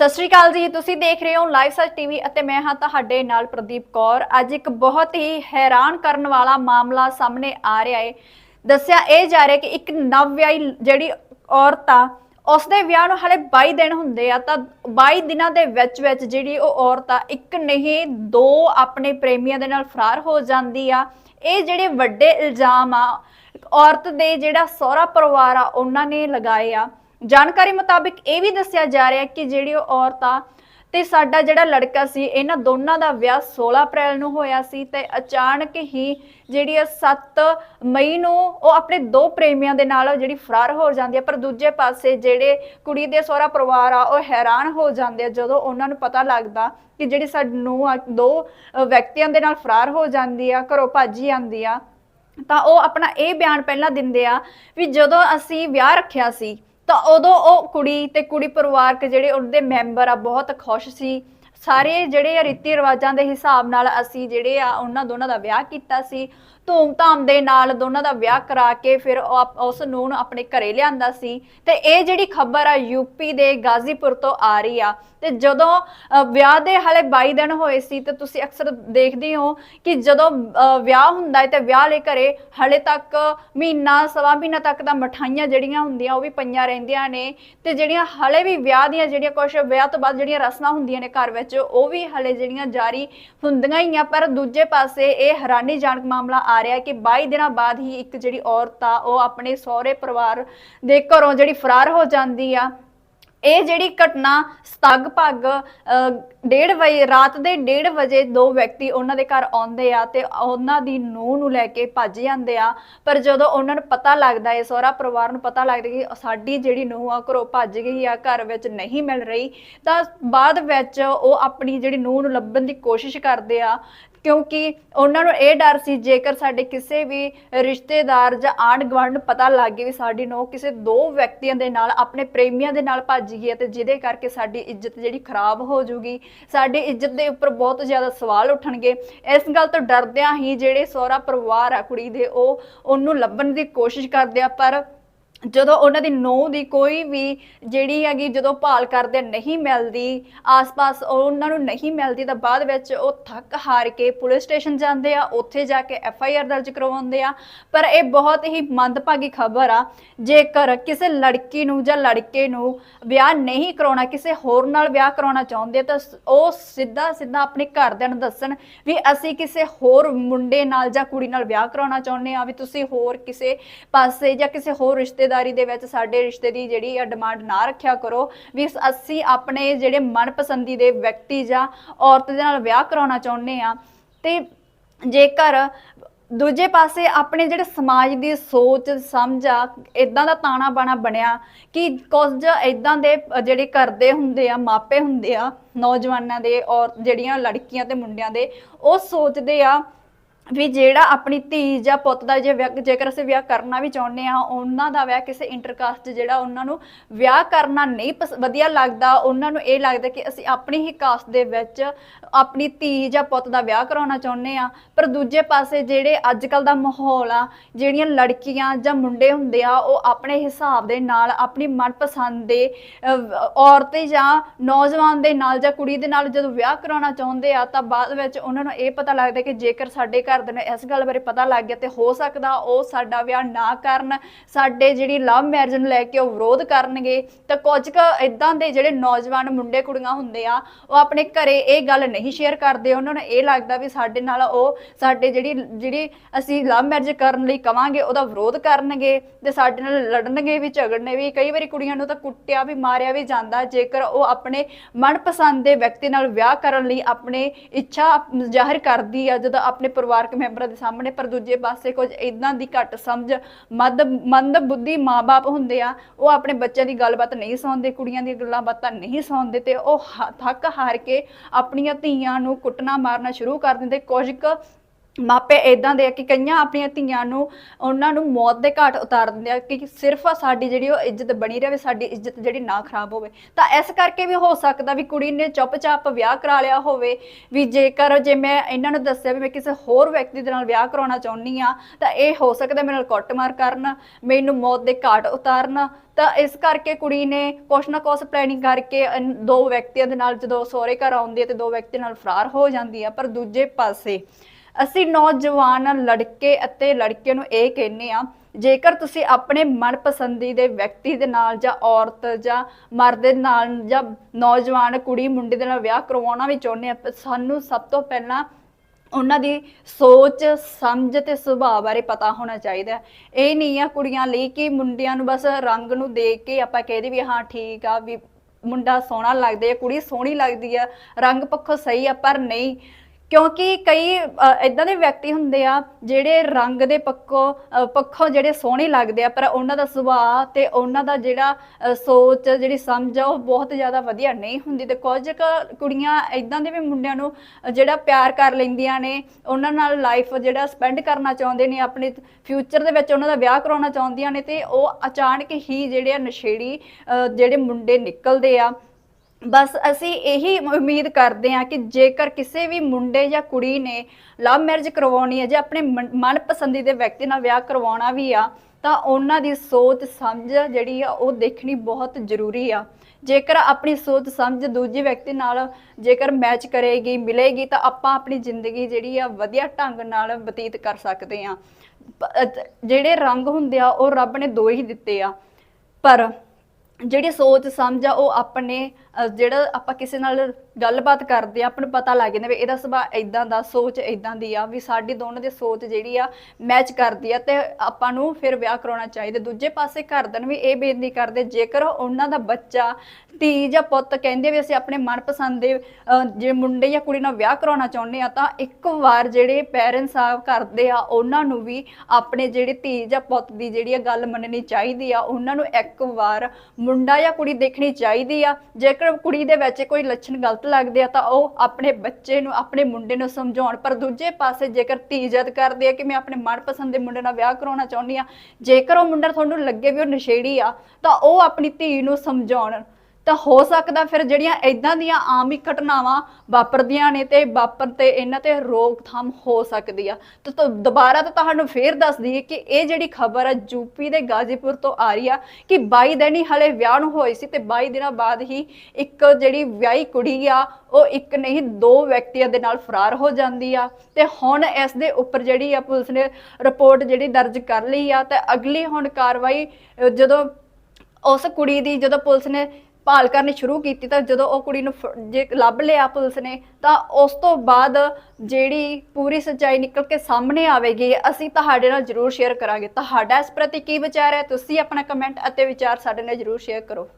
ਸਤਿ ਸ਼੍ਰੀ ਅਕਾਲ ਜੀ। ਤੁਸੀਂ ਦੇਖ ਰਹੇ ਹੋ ਲਾਈਵ ਸਰਚ ਟੀਵੀ ਅਤੇ ਮੈਂ ਹਾਂ ਤੁਹਾਡੇ ਨਾਲ ਪ੍ਰਦੀਪ ਕੌਰ। ਅੱਜ ਇੱਕ ਬਹੁਤ ਹੀ ਹੈਰਾਨ ਕਰਨ ਵਾਲਾ ਮਾਮਲਾ ਸਾਹਮਣੇ ਆ ਰਿਹਾ ਹੈ ਦੱਸਿਆ ਇਹ ਜਾ ਰਿਹਾ ਕਿ ਇੱਕ ਨਵਵਿਆਹੀ ਜਿਹੜੀ ਔਰਤ ਆ ਉਸਦੇ ਵਿਆਹ ਨੂੰ ਹਲੇ 22 ਦਿਨ ਹੁੰਦੇ ਆ ਤਾਂ 22 ਦਿਨਾਂ ਦੇ ਵਿੱਚ ਵਿੱਚ ਜਿਹੜੀ ਉਹ ਔਰਤ ਆ, ਇੱਕ ਨਹੀਂ, ਦੋ ਆਪਣੇ ਪ੍ਰੇਮੀਆਂ ਦੇ ਨਾਲ ਫਰਾਰ ਹੋ ਜਾਂਦੀ ਆ। ਇਹ ਜਿਹੜੇ ਵੱਡੇ ਇਲਜ਼ਾਮ ਆ, ਔਰਤ ਦੇ ਜਿਹੜਾ ਸਹੁਰਾ ਪਰਿਵਾਰ ਆ, ਉਹਨਾਂ ਨੇ ਲਗਾਏ ਆ। ਜਾਣਕਾਰੀ ਮੁਤਾਬਿਕ ਇਹ ਵੀ ਦੱਸਿਆ ਜਾ ਰਿਹਾ ਕਿ ਜਿਹੜੀ ਉਹ ਔਰਤ ਆ ਤੇ ਸਾਡਾ ਜਿਹੜਾ ਲੜਕਾ ਸੀ, ਇਹਨਾਂ ਦੋਨਾਂ ਦਾ ਵਿਆਹ 16 ਅਪ੍ਰੈਲ ਨੂੰ ਹੋਇਆ ਸੀ ਤੇ ਅਚਾਨਕ ਹੀ ਜਿਹੜੀ 7 ਮਈ ਨੂੰ ਉਹ ਆਪਣੇ ਦੋ ਪ੍ਰੇਮੀਆਂ ਦੇ ਨਾਲ ਜਿਹੜੀ ਫਰਾਰ ਹੋ ਜਾਂਦੀ ਹੈ ਪਰ ਦੂਜੇ ਪਾਸੇ ਜਿਹੜੇ ਕੁੜੀ ਦੇ ਸਹੁਰਾ ਪਰਿਵਾਰ ਆ, ਉਹ ਹੈਰਾਨ ਹੋ ਜਾਂਦੇ ਆ ਜਦੋਂ ਉਹਨਾਂ ਨੂੰ ਪਤਾ ਲੱਗਦਾ ਕਿ ਜਿਹੜੀ ਸਾਨੂੰ ਆ ਦੋ ਵਿਅਕਤੀਆਂ ਦੇ ਨਾਲ ਫਰਾਰ ਹੋ ਜਾਂਦੀ ਆ, ਘਰੋਂ ਭੱਜੀ ਆਂਦੀ ਆ। ਤਾਂ ਉਹ ਆਪਣਾ ਇਹ ਬਿਆਨ ਪਹਿਲਾਂ ਦਿੰਦੇ ਆ ਵੀ ਜਦੋਂ ਅਸੀਂ ਵਿਆਹ ਰੱਖਿਆ ਸੀ ਤਾਂ ਉਦੋਂ ਉਹ ਕੁੜੀ ਤੇ ਕੁੜੀ ਪਰਿਵਾਰਕ ਜਿਹੜੇ ਉਹਦੇ ਮੈਂਬਰ ਆ ਬਹੁਤ ਖੁਸ਼ ਸੀ। ਸਾਰੇ ਜਿਹੜੇ ਆ ਰੀਤੀ ਰਿਵਾਜਾਂ ਦੇ ਹਿਸਾਬ ਨਾਲ ਅਸੀਂ ਜਿਹੜੇ ਆ ਉਹਨਾਂ ਦੋਨਾਂ ਦਾ ਵਿਆਹ ਕੀਤਾ ਸੀ। ਧੂਮ-ਧਾਮ ਦੇ ਨਾਲ ਦੋਨਾਂ ਦਾ ਵਿਆਹ ਕਰਾ ਕੇ ਫਿਰ ਉਸ ਨੂੰ ਆਪਣੇ ਘਰੇ ਲਿਆਂਦਾ ਸੀ। ਤੇ ਇਹ ਜਿਹੜੀ ਖਬਰ ਆ ਯੂਪੀ ਦੇ ਗਾਜ਼ੀਪੁਰ ਤੋਂ ਆ ਰਹੀ ਆ। ਤੇ ਜਦੋਂ ਵਿਆਹ ਦੇ ਹਾਲੇ 22 ਦਿਨ ਹੋਏ ਸੀ, ਤੇ ਤੁਸੀਂ ਅਕਸਰ ਦੇਖਦੇ ਹੋ ਕਿ ਜਦੋਂ ਵਿਆਹ ਹੁੰਦਾ ਹੈ ਤੇ ਵਿਆਹ ਲੈ ਘਰੇ ਹਲੇ ਤੱਕ ਮਹੀਨਾ, ਸਵਾ ਮਹੀਨਾ ਤੱਕ ਤਾਂ ਮਠਾਈਆਂ ਜਿਹੜੀਆਂ ਹੁੰਦੀਆਂ, ਉਹ ਵੀ ਪਈਆਂ ਰਹਿੰਦੀਆਂ ਨੇ। ਤੇ ਜਿਹੜੀਆਂ ਹਲੇ ਵੀ ਵਿਆਹ ਦੀਆਂ ਜਿਹੜੀਆਂ ਕੁਝ ਵਿਆਹ ਤੋਂ ਬਾਅਦ ਜਿਹੜੀਆਂ ਰਸਮਾਂ ਹੁੰਦੀਆਂ ਨੇ ਘਰ ਵਿੱਚ, ਉਹ ਵੀ ਹਲੇ ਜਿਹੜੀਆਂ ਜਾਰੀ ਹੁੰਦੀਆਂ ਹੀ ਆ। ਪਰ ਦੂਜੇ ਪਾਸੇ ਇਹ ਹੈਰਾਨੀਜਨਕ ਮਾਮਲਾ ਆ ਰਿਹਾ ਕਿ 22 ਦਿਨਾਂ ਬਾਅਦ ਹੀ ਇੱਕ ਜਿਹੜੀ ਔਰਤ ਆ, ਉਹ ਆਪਣੇ ਸਹੁਰੇ ਪਰਿਵਾਰ ਦੇ ਘਰੋਂ ਜਿਹੜੀ ਫਰਾਰ ਹੋ ਜਾਂਦੀ ਆ। ਇਹ ਜਿਹੜੀ ਘਟਨਾ ਲਗਭਗ 1:30 ਵਜੇ, ਰਾਤ ਦੇ 1:30 ਵਜੇ ਦੋ ਵਿਅਕਤੀ ਉਹਨਾਂ ਦੇ ਘਰ ਆਉਂਦੇ ਆ ਤੇ ਉਹਨਾਂ ਦੀ ਨੂੰਹ ਨੂੰ ਲੈ ਕੇ ਭੱਜ ਜਾਂਦੇ ਆ। ਪਰ ਜਦੋਂ ਉਹਨਾਂ ਨੂੰ ਪਤਾ ਲੱਗਦਾ ਹੈ ਸਹੁਰਾ ਪਰਿਵਾਰ ਨੂੰ ਪਤਾ ਲੱਗਦਾ ਕਿ ਸਾਡੀ ਜਿਹੜੀ ਨੂੰਹ ਆ ਘਰੋਂ ਭੱਜ ਗਈ ਆ, ਘਰ ਵਿੱਚ ਨਹੀਂ ਮਿਲ ਰਹੀ, ਤਾਂ ਬਾਅਦ ਵਿੱਚ ਉਹ ਆਪਣੀ ਜਿਹੜੀ ਨੂੰਹ ਨੂੰ ਲੱਭਣ ਦੀ ਕੋਸ਼ਿਸ਼ ਕਰਦੇ ਆ ਕਿਉਂਕਿ ਉਹਨਾਂ ਨੂੰ ਇਹ ਡਰ ਸੀ, ਜੇਕਰ ਸਾਡੇ ਕਿਸੇ ਵੀ ਰਿਸ਼ਤੇਦਾਰ ਜਾਂ ਆਂਢ ਗੁਆਂਢ ਨੂੰ ਪਤਾ ਲੱਗ ਗਿਆ ਵੀ ਸਾਡੀ ਨੋ ਕਿਸੇ ਦੋ ਵਿਅਕਤੀਆਂ ਦੇ ਨਾਲ ਆਪਣੇ ਪ੍ਰੇਮੀਆਂ ਦੇ ਨਾਲ ਭੱਜ ਗਈ ਹੈ ਤੇ ਜਿਹਦੇ ਕਰਕੇ ਸਾਡੀ ਇੱਜ਼ਤ ਜਿਹੜੀ ਖਰਾਬ ਹੋ ਜਾਊਗੀ ਸਾਡੀ ਇੱਜ਼ਤ ਦੇ ਉੱਪਰ ਬਹੁਤ ਜ਼ਿਆਦਾ ਸਵਾਲ ਉੱਠਣਗੇ। ਇਸ ਗੱਲ ਤੋਂ ਡਰਦਿਆਂ ਹੀ ਜਿਹੜੇ ਸਹੁਰਾ ਪਰਿਵਾਰ ਆ ਕੁੜੀ ਦੇ, ਉਹ ਉਹਨੂੰ ਲੱਭਣ ਦੀ ਕੋਸ਼ਿਸ਼ ਕਰਦੇ ਆ, ਪਰ ਜਦੋਂ ਉਹਨਾਂ ਦੀ ਨੌ ਦੀ ਕੋਈ ਵੀ ਜਿਹੜੀ ਹੈਗੀ ਜਦੋਂ ਭਾਲ ਕਰਦੇ ਨਹੀਂ ਮਿਲਦੀ, ਆਸ-ਪਾਸ ਉਹਨਾਂ ਨੂੰ ਨਹੀਂ ਮਿਲਦੀ, ਤਾਂ ਬਾਅਦ ਵਿੱਚ ਉਹ ਥੱਕ ਹਾਰ ਕੇ ਪੁਲਿਸ ਸਟੇਸ਼ਨ ਜਾਂਦੇ ਆ, ਉੱਥੇ ਜਾ ਕੇ ਐਫ ਆਈ ਆਰ ਦਰਜ ਕਰਵਾਉਂਦੇ ਆ। ਪਰ ਇਹ ਬਹੁਤ ਹੀ ਮੰਦਭਾਗੀ ਖਬਰ ਆ, ਜੇਕਰ ਕਿਸੇ ਲੜਕੀ ਨੂੰ ਜਾਂ ਲੜਕੇ ਨੂੰ ਵਿਆਹ ਨਹੀਂ ਕਰਾਉਣਾ, ਕਿਸੇ ਹੋਰ ਨਾਲ ਵਿਆਹ ਕਰਾਉਣਾ ਚਾਹੁੰਦੇ ਤਾਂ ਉਹ ਸਿੱਧਾ ਸਿੱਧਾ ਆਪਣੇ ਘਰਦਿਆਂ ਨੂੰ ਦੱਸਣ ਵੀ ਅਸੀਂ ਕਿਸੇ ਹੋਰ ਮੁੰਡੇ ਨਾਲ ਜਾਂ ਕੁੜੀ ਨਾਲ ਵਿਆਹ ਕਰਾਉਣਾ ਚਾਹੁੰਦੇ ਆ, ਵੀ ਤੁਸੀਂ ਹੋਰ ਕਿਸੇ ਪਾਸੇ ਜਾਂ ਕਿਸੇ ਹੋਰ ਰਿਸ਼ਤੇ ਰਿਸ਼ਤੇਦਾਰੀ ਦੇ ਵਿੱਚ ਸਾਡੇ ਰਿਸ਼ਤੇ ਦੀ ਜਿਹੜੀ ਆ ਡਿਮਾਂਡ ਨਾ ਰੱਖਿਆ ਕਰੋ ਵੀ ਅਸੀਂ ਆਪਣੇ ਜਿਹੜੇ ਮਨਪਸੰਦੀ ਦੇ ਵਿਅਕਤੀ ਜਾਂ ਔਰਤ ਦੇ ਨਾਲ ਵਿਆਹ ਕਰਾਉਣਾ ਚਾਹੁੰਦੇ ਆ ਤੇ ਜੇਕਰ ਦੂਜੇ ਪਾਸੇ ਆਪਣੇ ਜਿਹੜੇ ਸਮਾਜ ਦੀ ਸੋਚ ਸਮਝ ਆ ਇਦਾਂ ਦਾ ਤਾਣਾ ਬਾਣਾ ਬਣਿਆ ਕਿ ਕੁਝ ਇਦਾਂ ਦੇ ਅ, ਜਿਹੜੇ ਕਰਦੇ ਹੁੰਦੇ ਆ ਮਾਪੇ ਹੁੰਦੇ ਆ ਨੌਜਵਾਨਾਂ ਦੇ ਔਰ ਜਿਹੜੀਆਂ ਲੜਕੀਆਂ ਤੇ ਮੁੰਡਿਆਂ ਦੇ ਉਹ ਸੋਚਦੇ ਆ ਵੀ ਜਿਹੜਾ ਆਪਣੀ ਧੀ ਜਾਂ ਪੁੱਤ ਦਾ ਜੇ ਵਿਆਹ- ਜੇਕਰ ਅਸੀਂ ਵਿਆਹ ਕਰਨਾ ਵੀ ਚਾਹੁੰਦੇ ਆ ਉਹਨਾਂ ਦਾ ਵਿਆਹ ਕਿਸੇ ਇੰਟਰਕਾਸਟ ਜਿਹੜਾ ਉਹਨਾਂ ਨੂੰ ਵਿਆਹ ਕਰਨਾ ਨਹੀਂ ਪਸ- ਵਧੀਆ ਲੱਗਦਾ। ਉਹਨਾਂ ਨੂੰ ਇਹ ਲੱਗਦਾ ਕਿ ਅਸੀਂ ਆਪਣੀ ਹੀ ਕਾਸਟ ਦੇ ਵਿੱਚ ਆਪਣੀ ਧੀ ਜਾਂ ਪੁੱਤ ਦਾ ਵਿਆਹ ਕਰਾਉਣਾ ਚਾਹੁੰਦੇ ਆ ਪਰ ਦੂਜੇ ਪਾਸੇ ਜਿਹੜੇ ਅੱਜ ਕੱਲ ਦਾ ਮਾਹੌਲ ਆ ਜਿਹੜੀਆਂ ਲੜਕੀਆਂ ਜਾਂ ਮੁੰਡੇ ਹੁੰਦੇ ਆ ਉਹ ਆਪਣੇ ਹਿਸਾਬ ਦੇ ਨਾਲ ਆਪਣੀ ਮਨਪਸੰਦ ਦੇ ਅਹ, ਔਰਤ ਜਾਂ ਨੌਜਵਾਨ ਦੇ ਨਾਲ ਜਾਂ ਕੁੜੀ ਦੇ ਨਾਲ ਜਦੋਂ ਵਿਆਹ ਕਰਾਉਣਾ ਚਾਹੁੰਦੇ ਆ ਤਾਂ ਬਾਅਦ ਵਿੱਚ ਉਹਨਾਂ ਨੂੰ ਇਹ ਪਤਾ ਲੱਗਦਾ ਕਿ ਜੇਕਰ ਸਾਡੇ ਘਰ ਦੇ ਨੂੰ, ਇਸ ਗੱਲ ਬਾਰੇ ਪਤਾ ਲੱਗ ਗਿਆ ਤੇ ਹੋ ਸਕਦਾ ਉਹ ਸਾਡਾ ਵਿਆਹ ਨਾ ਕਰਨ, ਸਾਡੇ ਜਿਹੜੀ ਲਵ ਮੈਰਿਜ ਨੂੰ ਲੈ ਕੇ ਉਹ ਵਿਰੋਧ ਕਰਨਗੇ। ਤਾਂ ਕੁਝ ਕੁ ਇਦਾਂ ਦੇ ਜਿਹੜੇ ਨੌਜਵਾਨ ਮੁੰਡੇ ਕੁੜੀਆਂ ਹੁੰਦੇ ਆ, ਉਹ ਆਪਣੇ ਘਰੇ ਇਹ ਗੱਲ ਨਹੀਂ ਸ਼ੇਅਰ ਕਰਦੇ। ਉਹਨਾਂ ਨੂੰ ਇਹ ਲੱਗਦਾ ਵੀ ਸਾਡੇ ਨਾਲ ਉਹ, ਸਾਡੇ ਜਿਹੜੀ ਜਿਹੜੀ ਅਸੀਂ ਲਵ ਮੈਰਿਜ ਕਰਨ ਲਈ ਕਵਾਂਗੇ, ਉਹਦਾ ਵਿਰੋਧ ਕਰਨਗੇ ਤੇ ਸਾਡੇ ਨਾਲ ਲੜਨਗੇ ਵੀ, ਝਗੜਨੇ ਵੀ। ਕਈ ਵਾਰੀ ਕੁੜੀਆਂ ਨੂੰ ਤਾਂ ਕੁੱਟਿਆ ਵੀ, ਮਾਰਿਆ ਵੀ ਜਾਂਦਾ, ਜੇਕਰ ਉਹ ਆਪਣੇ ਮਨਪਸੰਦ ਦੇ ਵਿਅਕਤੀ ਨਾਲ ਵਿਆਹ ਕਰਨ ਲਈ ਆਪਣੇ ਇੱਛਾ ਜ਼ਾਹਿਰ ਕਰਦੀ ਆ, ਜਦੋਂ ਆਪਣੇ ਪਰਿਵਾਰ ਪਰਿਵਾਰਕ ਮੈਂਬਰਾਂ ਦੇ ਸਾਹਮਣੇ, ਪਰ ਦੂਜੇ ਪਾਸੇ ਕੁਝ ਇਦਾਂ ਦੀ ਘੱਟ ਸਮਝ ਮਦ ਮੰਦ ਬੁੱਧੀ ਮਾਪੇ ਹੁੰਦੇ ਆ, ਉਹ ਆਪਣੇ ਬੱਚਿਆਂ ਦੀ ਗੱਲਬਾਤ ਨਹੀਂ ਸੁਣਦੇ, ਕੁੜੀਆਂ ਦੀਆਂ ਗੱਲਾਂ ਬਾਤਾਂ ਨਹੀਂ ਸੁਣਦੇ ਤੇ ਉਹ ਥੱਕ ਹਾਰ ਕੇ ਆਪਣੀਆਂ ਧੀਆਂ ਨੂੰ ਕੁੱਟਣਾ ਮਾਰਨਾ ਸ਼ੁਰੂ ਕਰ ਦਿੰਦੇ। ਕੁਝ ਕੁ ਮਾਪੇ ਇਦਾਂ ਦੇ ਆ ਕਿ ਕਈਆਂ ਆਪਣੀਆਂ ਧੀਆਂ ਨੂੰ, ਉਹਨਾਂ ਨੂੰ ਮੌਤ ਦੇ ਘਾਟ ਉਤਾਰ ਦਿੰਦੇ ਆ ਕਿ ਸਿਰਫ ਸਾਡੀ ਜਿਹੜੀ ਉਹ ਇੱਜ਼ਤ ਬਣੀ ਰਹੇ ਸਾਡੀ ਇੱਜ਼ਤ ਜਿਹੜੀ ਨਾ ਖਰਾਬ ਹੋਵੇ। ਤਾਂ ਇਸ ਕਰਕੇ ਵੀ ਹੋ ਸਕਦਾ ਵੀ ਕੁੜੀ ਨੇ ਚੁੱਪਚਾਪ ਵਿਆਹ ਕਰਾ ਲਿਆ ਹੋਵੇ। ਵੀ ਜੇਕਰ ਜੇ ਮੈਂ ਇਹਨਾਂ ਨੂੰ ਦੱਸਿਆ ਵੀ ਮੈਂ ਕਿਸੇ ਹੋਰ ਵਿਅਕਤੀ ਦੇ ਨਾਲ ਵਿਆਹ ਕਰਾਉਣਾ ਚਾਹੁੰਦੀ ਆ ਤਾਂ ਇਹ ਹੋ ਸਕਦਾ ਮੇਰੇ ਨਾਲ ਕੁੱਟਮਾਰ ਕਰਨ, ਮੈਨੂੰ ਮੌਤ ਦੇ ਘਾਟ ਉਤਾਰਨ। ਤਾਂ ਇਸ ਕਰਕੇ ਕੁੜੀ ਨੇ ਕੁਛ ਨਾ ਕੁਛ ਪਲੈਨਿੰਗ ਕਰਕੇ ਦੋ ਵਿਅਕਤੀਆਂ ਦੇ ਨਾਲ ਜਦੋਂ ਸਹੁਰੇ ਘਰ ਆਉਂਦੀ ਹੈ ਤੇ ਦੋ ਵਿਅਕਤੀ ਨਾਲ ਫਰਾਰ ਹੋ ਜਾਂਦੀ ਆ, ਪਰ ਦੂਜੇ ਪਾਸੇ ਅਸੀਂ ਨੌਜਵਾਨ ਲੜਕੇ ਅਤੇ ਲੜਕੀਆਂ ਨੂੰ ਇਹ ਕਹਿੰਨੇ ਆ ਜੇਕਰ ਤੁਸੀਂ ਆਪਣੇ ਮਨਪਸੰਦੀ ਦੇ ਵਿਅਕਤੀ ਦੇ ਨਾਲ ਜਾਂ ਔਰਤ ਜਾਂ ਮਰਦ ਦੇ ਨਾਲ ਜਾਂ ਨੌਜਵਾਨ ਕੁੜੀ ਮੁੰਡੇ ਦੇ ਨਾਲ ਵਿਆਹ ਕਰਵਾਉਣਾ ਵੀ ਚਾਹੁੰਦੇ ਆ ਸਾਨੂੰ ਸਭ ਤੋਂ ਪਹਿਲਾਂ ਉਹਨਾਂ ਦੀ ਸੋਚ, ਸਮਝ ਤੇ ਸੁਭਾਅ ਬਾਰੇ ਪਤਾ ਹੋਣਾ ਚਾਹੀਦਾ ਇਹ ਨਹੀਂ ਆ ਕੁੜੀਆਂ ਲਈ ਕਿ ਮੁੰਡਿਆਂ ਨੂੰ ਬਸ ਰੰਗ ਨੂੰ ਦੇਖ ਕੇ ਆਪਾਂ ਕਹਿ ਦੇ ਵੀ ਹਾਂ ਠੀਕ ਆ, ਵੀ ਮੁੰਡਾ ਸੋਹਣਾ ਲੱਗਦਾ ਹੈ ਕੁੜੀ ਸੋਹਣੀ ਲੱਗਦੀ ਆ, ਰੰਗ ਪੱਖੋਂ ਸਹੀ ਆ, ਪਰ ਨਹੀਂ। ਕਿਉਂਕਿ ਕਈ ਇਦਾਂ ਦੇ ਵਿਅਕਤੀ ਹੁੰਦੇ ਆ ਜਿਹੜੇ ਰੰਗ ਦੇ ਪੱਖੋਂ ਪੱਖੋਂ ਜਿਹੜੇ ਸੋਹਣੇ ਲੱਗਦੇ ਆ, ਪਰ ਉਹਨਾਂ ਦਾ ਸੁਭਾਅ ਤੇ ਉਹਨਾਂ ਦਾ ਜਿਹੜਾ ਸੋਚ, ਜਿਹੜੀ ਸਮਝ ਆ, ਉਹ ਬਹੁਤ ਜ਼ਿਆਦਾ ਵਧੀਆ ਨਹੀਂ ਹੁੰਦੀ ਤੇ ਕੁਝ ਕੁੜੀਆਂ ਇਦਾਂ ਦੇ ਵੀ ਮੁੰਡਿਆਂ ਨੂੰ ਜਿਹੜਾ ਪਿਆਰ ਕਰ ਲੈਂਦੀਆਂ ਨੇ, ਉਹਨਾਂ ਨਾਲ ਲਾਈਫ ਜਿਹੜਾ ਸਪੈਂਡ ਕਰਨਾ ਚਾਹੁੰਦੇ ਨੇ, ਆਪਣੇ ਫਿਊਚਰ ਦੇ ਵਿੱਚ ਉਹਨਾਂ ਦਾ ਵਿਆਹ ਕਰਾਉਣਾ ਚਾਹੁੰਦੀਆਂ ਨੇ ਤੇ ਉਹ ਅਚਾਨਕ ਹੀ ਜਿਹੜੇ ਆ ਨਸ਼ੇੜੀ ਜਿਹੜੇ ਮੁੰਡੇ ਨਿਕਲਦੇ ਆ ਬਸ ਅਸੀਂ ਇਹੀ ਉਮੀਦ ਕਰਦੇ ਹਾਂ ਕਿ ਜੇਕਰ ਕਿਸੇ ਵੀ ਮੁੰਡੇ ਜਾਂ ਕੁੜੀ ਨੇ ਲਵ ਮੈਰਿਜ ਕਰਵਾਉਣੀ ਹੈ, ਜਾਂ ਆਪਣੇ ਮਨਪਸੰਦੀ ਦੇ ਵਿਅਕਤੀ ਨਾਲ ਵਿਆਹ ਕਰਵਾਉਣਾ ਵੀ ਆ, ਤਾਂ ਉਹਨਾਂ ਦੀ ਸੋਚ ਸਮਝ ਜਿਹੜੀ ਆ, ਉਹ ਦੇਖਣੀ ਬਹੁਤ ਜ਼ਰੂਰੀ ਆ। ਜੇਕਰ ਆਪਣੀ ਸੋਚ ਸਮਝ ਦੂਜੇ ਵਿਅਕਤੀ ਨਾਲ ਜੇਕਰ ਮੈਚ ਕਰੇਗੀ, ਮਿਲੇਗੀ, ਤਾਂ ਆਪਾਂ ਆਪਣੀ ਜ਼ਿੰਦਗੀ ਜਿਹੜੀ ਆ, ਵਧੀਆ ਢੰਗ ਨਾਲ ਬਤੀਤ ਕਰ ਸਕਦੇ ਆ ਜਿਹੜੇ ਰੰਗ ਹੁੰਦੇ ਆ, ਉਹ ਰੱਬ ਨੇ ਦੋ ਹੀ ਦਿੱਤੇ ਆ। ਪਰ ਜਿਹੜੀ ਸੋਚ ਸਮਝ ਆ ਉਹ ਆਪਣੇ ਜਿਹੜਾ ਆਪਾਂ ਕਿਸੇ ਨਾਲ ਗੱਲਬਾਤ ਕਰਦੇ ਆ, ਆਪਾਂ ਨੂੰ ਪਤਾ ਲੱਗ ਜਾਂਦਾ ਵੀ ਇਹਦਾ ਸੁਭਾਅ ਇਦਾਂ ਦਾ, ਸੋਚ ਇਦਾਂ ਦੀ ਆ, ਵੀ ਸਾਡੀ ਦੋਨਾਂ ਦੀ ਸੋਚ ਜਿਹੜੀ ਆ ਮੈਚ ਕਰਦੀ ਆ ਤੇ ਆਪਾਂ ਨੂੰ ਫਿਰ ਵਿਆਹ ਕਰਾਉਣਾ ਚਾਹੀਦਾ। ਦੂਜੇ ਪਾਸੇ ਘਰਦਨ ਵੀ ਇਹ ਬੇਨਤੀ ਕਰਦੇ, ਜੇਕਰ ਉਹਨਾਂ ਦਾ ਬੱਚਾ, ਧੀ ਜਾਂ ਪੁੱਤ ਕਹਿੰਦੇ ਵੀ ਅਸੀਂ ਆਪਣੇ ਮਨਪਸੰਦ ਦੇ ਜੇ ਮੁੰਡੇ ਜਾਂ ਕੁੜੀ ਨਾਲ ਵਿਆਹ ਕਰਾਉਣਾ ਚਾਹੁੰਦੇ ਆ, ਤਾਂ ਇੱਕ ਵਾਰ ਜਿਹੜੇ ਪੈਰੈਂਟਸ ਆ ਕਰਦੇ ਆ, ਉਹਨਾਂ ਨੂੰ ਵੀ ਆਪਣੇ ਜਿਹੜੇ ਧੀ ਜਾਂ ਪੁੱਤ ਦੀ ਜਿਹੜੀ ਆ ਗੱਲ ਮੰਨਣੀ ਚਾਹੀਦੀ ਆ, ਉਹਨਾਂ ਨੂੰ ਇੱਕ ਵਾਰ ਮੁੰਡਾ ਜਾਂ ਕੁੜੀ ਦੇਖਣੀ ਚਾਹੀਦੀ ਆ। ਜੇਕਰ ਕੁੜੀ ਦੇ ਵਿੱਚ ਕੋਈ ਲੱਛਣ ਗਲਤ ਲੱਗਦੇ ਆ ਤਾਂ ਉਹ ਆਪਣੇ ਬੱਚੇ ਨੂੰ, ਆਪਣੇ ਮੁੰਡੇ ਨੂੰ ਸਮਝਾਉਣ। ਪਰ ਦੂਜੇ ਪਾਸੇ ਜੇਕਰ ਧੀ ਜਦ ਕਰਦੀ ਆ ਕਿ ਮੈਂ ਆਪਣੇ ਮਨਪਸੰਦ ਦੇ ਮੁੰਡੇ ਨਾਲ ਵਿਆਹ ਕਰਾਉਣਾ ਚਾਹੁੰਦੀ ਆ, ਜੇਕਰ ਉਹ ਮੁੰਡਾ ਤੁਹਾਨੂੰ ਲੱਗੇ ਵੀ ਉਹ ਨਸ਼ੇੜੀ ਆ, ਤਾਂ ਉਹ ਆਪਣੀ ਧੀ ਨੂੰ ਸਮਝਾਉਣ। ਤਾਂ ਹੋ ਸਕਦਾ ਫਿਰ ਜਿਹੜੀਆਂ ਇਦਾਂ ਦੀਆਂ ਆਮ ਹੀ ਘਟਨਾਵਾਂ ਵਾਪਰਦੀਆਂ ਨੇ ਤੇ ਵਾਪਰ ਤੇ ਇਹਨਾਂ ਤੇ ਰੋਕਥਾਮ ਹੋ ਸਕਦੀ ਆ। ਤਾਂ ਦੁਬਾਰਾ ਤਾਂ ਤੁਹਾਨੂੰ ਫੇਰ ਦੱਸ ਦਈਏ ਕਿ ਇਹ ਜਿਹੜੀ ਖਬਰ ਹੈ ਯੂਪੀ ਦੇ ਗਾਜ਼ੀਪੁਰ ਤੋਂ ਆ ਰਹੀ ਆ ਕਿ 22 ਦਿਨ ਹੀ ਹਲੇ ਵਿਆਹ ਨੂੰ ਹੋਈ ਸੀ ਤੇ 22 ਦਿਨਾਂ ਬਾਅਦ ਹੀ ਇੱਕ ਜਿਹੜੀ ਵਿਆਹੀ ਕੁੜੀ ਆ, ਉਹ ਇੱਕ ਨਹੀਂ, ਦੋ ਵਿਅਕਤੀਆਂ ਦੇ ਨਾਲ ਫਰਾਰ ਹੋ ਜਾਂਦੀ ਆ। ਤੇ ਹੁਣ ਇਸ ਦੇ ਉੱਪਰ ਜਿਹੜੀ ਆ ਪੁਲਿਸ ਨੇ ਰਿਪੋਰਟ ਜਿਹੜੀ ਦਰਜ ਕਰ ਲਈ ਆ ਤੇ ਅਗਲੀ ਹੁਣ ਕਾਰਵਾਈ ਜਦੋਂ ਉਸ ਕੁੜੀ ਦੀ ਜਦੋਂ ਪੁਲਿਸ ਨੇ ਭਾਲ ਕਰਨੀ ਸ਼ੁਰੂ ਕੀਤੀ ਤਾਂ ਜਦੋਂ ਉਹ ਕੁੜੀ ਨੂੰ ਫ- ਜੇ ਲੱਭ ਲਿਆ ਪੁਲਿਸ ਨੇ, ਤਾਂ ਉਸ ਤੋਂ ਬਾਅਦ ਜਿਹੜੀ ਪੂਰੀ ਸੱਚਾਈ ਨਿਕਲ ਕੇ ਸਾਹਮਣੇ ਆਵੇਗੀ, ਅਸੀਂ ਤੁਹਾਡੇ ਨਾਲ ਜਰੂਰ ਸ਼ੇਅਰ ਕਰਾਂਗੇ। ਤੁਹਾਡਾ ਇਸ ਪ੍ਰਤੀ ਕੀ ਵਿਚਾਰ ਹੈ? ਤੁਸੀਂ ਆਪਣਾ ਕਮੈਂਟ ਅਤੇ ਵਿਚਾਰ ਸਾਡੇ ਨਾਲ ਜਰੂਰ ਸ਼ੇਅਰ ਕਰੋ।